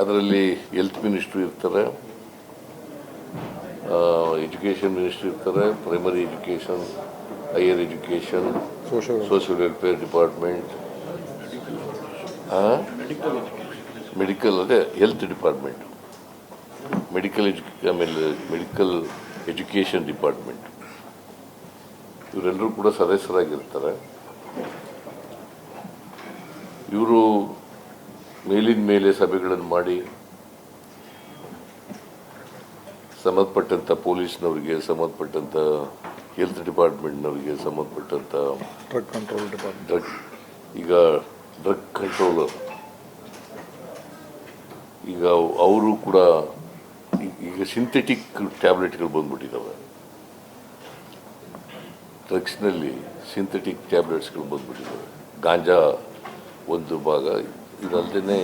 ಅದರಲ್ಲಿ health minister ಇರ್ತಾರೆ education ministry ಇರ್ತಾರೆ primary education higher education social welfare department medical ಅದೇ ಹೆಲ್ತ್ ಡಿಪಾರ್ಟ್ಮೆಂಟ್ ಮೆಡಿಕಲ್ ಎಜು ಆಮೇಲೆ ಮೆಡಿಕಲ್ ಎಜುಕೇಷನ್ ಡಿಪಾರ್ಟ್ಮೆಂಟ್ ಇವರೆಲ್ಲರೂ ಕೂಡ ಸದಸ್ಯರಾಗಿರ್ತಾರೆ. ಇವರು ಮೇಲಿನ ಮೇಲೆ ಸಭೆಗಳನ್ನು ಮಾಡಿ ಸಂಬಂಧಪಟ್ಟಂಥ ಪೊಲೀಸ್ನವರಿಗೆ ಸಂಬಂಧಪಟ್ಟಂಥ ಹೆಲ್ತ್ ಡಿಪಾರ್ಟ್ಮೆಂಟ್ನವರಿಗೆ ಸಂಬಂಧಪಟ್ಟಂಥ ಡ್ರಗ್ ಕಂಟ್ರೋಲ್ ಡಿಪಾರ್ಟ್ಮೆಂಟ್ ಡ್ರಗ್ ಈಗ ಡ್ರಗ್ ಕಂಟ್ರೋಲ್ ಈಗ ಅವರು ಕೂಡ ಈಗ ಸಿಂಥೆಟಿಕ್ ಟ್ಯಾಬ್ಲೆಟ್ಗಳು ಬಂದ್ಬಿಟ್ಟಿದ್ದಾವೆ. ಡ್ರಗ್ಸ್ನಲ್ಲಿ ಸಿಂಥೆಟಿಕ್ ಟ್ಯಾಬ್ಲೆಟ್ಸ್ಗಳು ಬಂದ್ಬಿಟ್ಟಿದ್ದಾವೆ. ಗಾಂಜಾ ಒಂದು ಭಾಗ ಇದಲ್ಲದೆ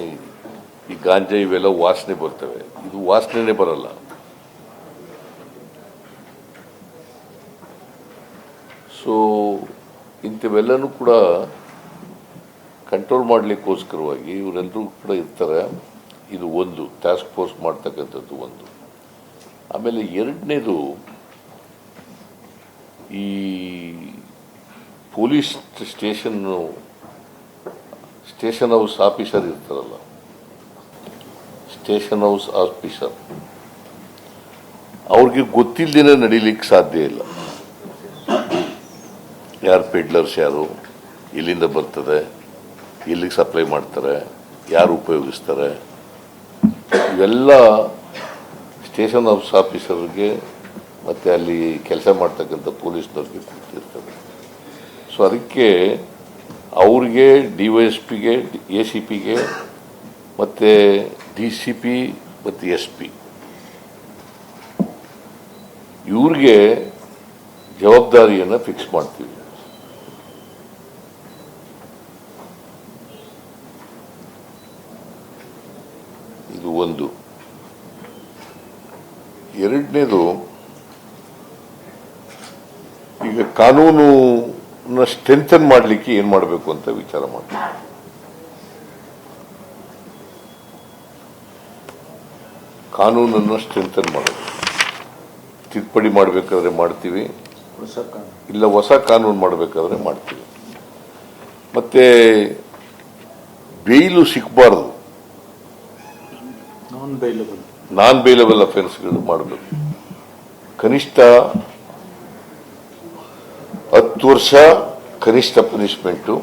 ಈ ಗಾಂಜಾ ಇವೆಲ್ಲ ವಾಸನೆ ಬರ್ತವೆ. ಇದು ವಾಸನೆ ಬರಲ್ಲ. ಸೊ ಇಂಥವೆಲ್ಲನೂ ಕೂಡ ಕಂಟ್ರೋಲ್ ಮಾಡಲಿಕ್ಕೋಸ್ಕರವಾಗಿ ಇವರೆಲ್ಲರೂ ಕೂಡ ಇರ್ತಾರೆ. ಇದು ಒಂದು ಟಾಸ್ಕ್ ಫೋರ್ಸ್ ಮಾಡ್ತಕ್ಕಂಥದ್ದು ಒಂದು. ಆಮೇಲೆ ಎರಡನೇದು, ಈ police station station house officer ಇರ್ತಾರಲ್ಲ. ಸ್ಟೇಷನ್ ಹೌಸ್ ಆಫೀಸರ್ ಅವ್ರಿಗೆ ಗೊತ್ತಿಲ್ಲದೇನೆ ನಡೀಲಿಕ್ಕೆ ಸಾಧ್ಯ ಇಲ್ಲ. ಯಾರು ಪೆಡ್ಲರ್ಸ್ ಯಾರು? ಎಲ್ಲಿಂದ ಬರ್ತದೆ? ಎಲ್ಲಿಗೆ ಸಪ್ಲೈ ಮಾಡ್ತಾರೆ? ಯಾರು ಉಪಯೋಗಿಸ್ತಾರೆ? ಇವೆಲ್ಲ ಸ್ಟೇಷನ್ ಹೌಸ್ ಆಫೀಸರ್ಗೆ ಮತ್ತು ಅಲ್ಲಿ ಕೆಲಸ ಮಾಡ್ತಕ್ಕಂಥ ಪೊಲೀಸ್ನವ್ರಿಗೆ ಗೊತ್ತಿರ್ತದೆ. ಸೊ ಅದಕ್ಕೆ ಅವ್ರಿಗೆ, ಡಿ ವೈ ಎಸ್ ಪಿಗೆ, ಎ ಸಿ ಪಿಗೆ, ಮತ್ತು ಡಿ ಸಿ ಪಿ, ಮತ್ತು ಎಸ್ ಪಿ. ಇವ್ರಿಗೆ ಜವಾಬ್ದಾರಿಯನ್ನು ಫಿಕ್ಸ್ ಮಾಡ್ತೀವಿ. ಇದು ಒಂದು. ಎರಡನೇದು, ಈಗ ಕಾನೂನು ಸ್ಟ್ರೆಂಥನ್ ಮಾಡಲಿಕ್ಕೆ ಏನು ಮಾಡಬೇಕು ಅಂತ ವಿಚಾರ ಮಾಡ್ತೀವಿ ಕಾನೂನನ್ನು ಸ್ಟ್ರೆಂಥನ್ ಮಾಡೋದು. ತಿದ್ದುಪಡಿ ಮಾಡಬೇಕಾದ್ರೆ ಮಾಡ್ತೀವಿ. ಇಲ್ಲ ಹೊಸ ಕಾನೂನು ಮಾಡಬೇಕಾದ್ರೆ ಮಾಡ್ತೀವಿ. ಮತ್ತೆ ಬೇಯ್ಲು ಸಿಕ್ಕಬಾರ್ದು ನಾನ್ ಬೇಲಬಲ್ ಅಫೆನ್ಸ್ಗಳು ಮಾಡಬೇಕು. ಕನಿಷ್ಠ ಹತ್ತು ವರ್ಷ ಕನಿಷ್ಠ ಪನಿಷ್ಮೆಂಟು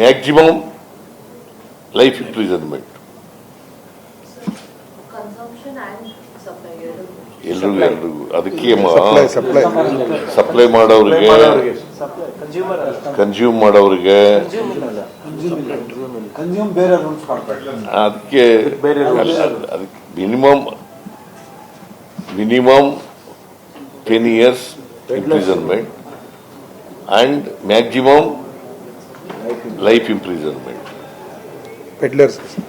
ಮ್ಯಾಕ್ಸಿಮಮ್ ಲೈಫ್ ಇಂಪ್ರಿಸನ್ಮೆಂಟ್. ಎಲ್ರಿಗೂ ಎಲ್ರಿಗೂ. ಅದಕ್ಕೆ ಸಪ್ಲೈ ಸಪ್ಲೈ ಸಪ್ಲೈ ಮಾಡೋರಿಗೆ ಕನ್ಸ್ಯೂಮರ್ ಕನ್ಸ್ಯೂಮ್ ಮಾಡೋರಿಗೆ ಕನ್ಸ್ಯೂಮ್ ಬೇರೆ ರೂಲ್ಸ್ ಮಾಡ್ತಾರೆ ಅದಕ್ಕೆ ಅದಕ್ಕೆ minimum minimum ten years imprisonment and maximum life imprisonment peddlers